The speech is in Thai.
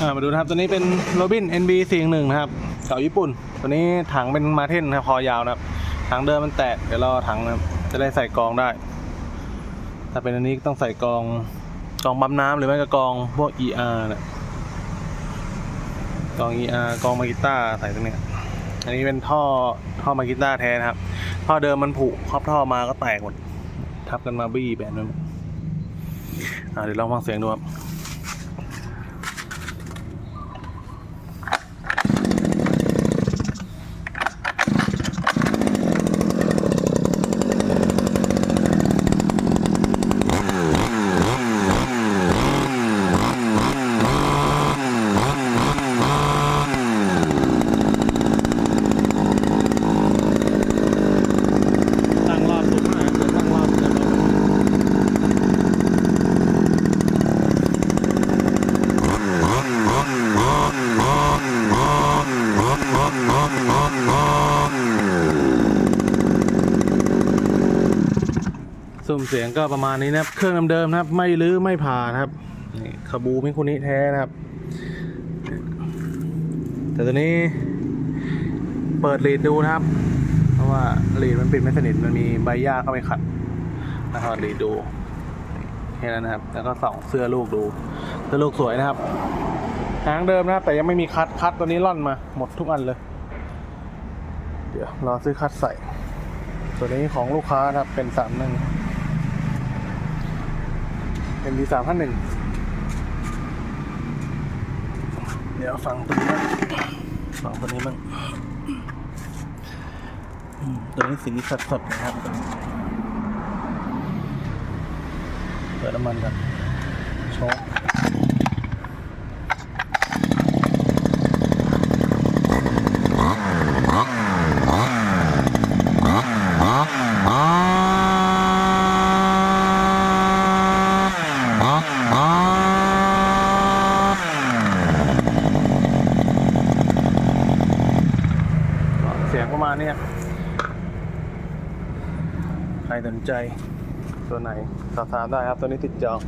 อ่ามาดูนะครับตัวนี้เป็นโรบิน NB 4 1นะครับเก่าญี่ปุ่น ตัวนี้ถังเป็นมาเทนนะครับคอยาวนะครับถังเดิมมันแตกเดี๋ยวเราเอถังนะครับจะได้ใส่กองได้ ถ้าเป็นอันนี้ต้องใส่กองกองปั๊มน้ำหรือไม่ก็กองพวก ER นี่ยกอง ER กรองมากิต้าใส่ตรงเนี้ยอันนี้เป็นท่อท่อมากิต้าแทนครับท่อเดิมมันผุครอบท่อมาก็แตกหมดทับกันมาบี้แบนไปหมดเดี๋ยวลองฟังเสียงดูครับ ตั้งรอบสูงหน่อยเดี๋ยวตั้งรอบเดี๋ยวเรา สุ่มเสียงก็ประมาณนี้นะครับ เครื่องเดิมๆนะครับ ไม่ลื้อไม่ผ่านะครับนี่คาบูมิคุนิแท้นะครับ แต่ตัวนี้เปิดลีดดูนะครับ เพราะว่าลีดมันปิดไม่สนิทมันมีใบหญ้าเข้าไปขัดนะครับลีดดูแค่นั้นนะครับ แล้วก็ส่องเสื้อลูกดูเสื้อลูกสวยนะครับหางเดิมนะครับแต่ยังไม่มีคัดคัดตัวนี้ล่อนมา หมดทุกอันเลย เดี๋ยวรอซื้อคัดใส่ ตัวนี้ของลูกค้านะครับเป็นสามหนึ่ง เป็นดีสามพันหนึ่งเดี๋ยวฟังตัวนี้บ้างฟังตัวนี้บ้างตัวนี้สีสดๆนะครับเปิดน้ำมันกันโชก เสียงประมาณเนี้ยใครสนใจตัวไหนสอบถามได้ครับ ตัวนี้ติดจอง